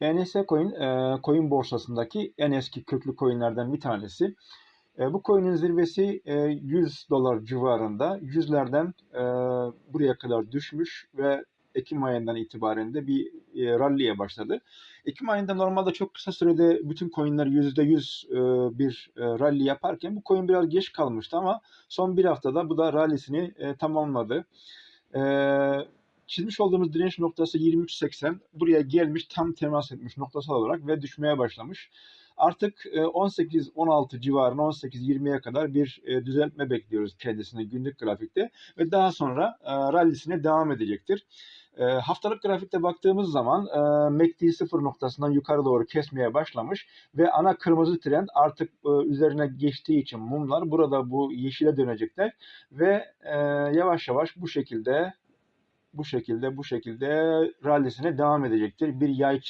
ENS Coin, e, coin borsasındaki en eski köklü coinlerden bir tanesi. E, bu coin'in zirvesi e, 100 dolar civarında. Yüzlerden e, buraya kadar düşmüş ve Ekim ayından itibaren de bir e, rally'e başladı. Ekim ayında normalde çok kısa sürede bütün coin'ler %100 e, bir e, rally yaparken bu coin biraz geç kalmıştı ama son bir haftada bu da rallisini e, tamamladı. E, çizmiş olduğumuz direnç noktası 23.80 buraya gelmiş tam temas etmiş noktasal olarak ve düşmeye başlamış. Artık e, 18-16 civarına 18-20'ye kadar bir e, düzeltme bekliyoruz kendisine günlük grafikte ve daha sonra e, rallisine devam edecektir. E, haftalık grafikte baktığımız zaman e, MACD 0 noktasından yukarı doğru kesmeye başlamış ve ana kırmızı trend artık e, üzerine geçtiği için mumlar burada bu yeşile dönecekler ve e, yavaş yavaş bu şekilde bu şekilde bu şekilde rallisine devam edecektir. Bir yay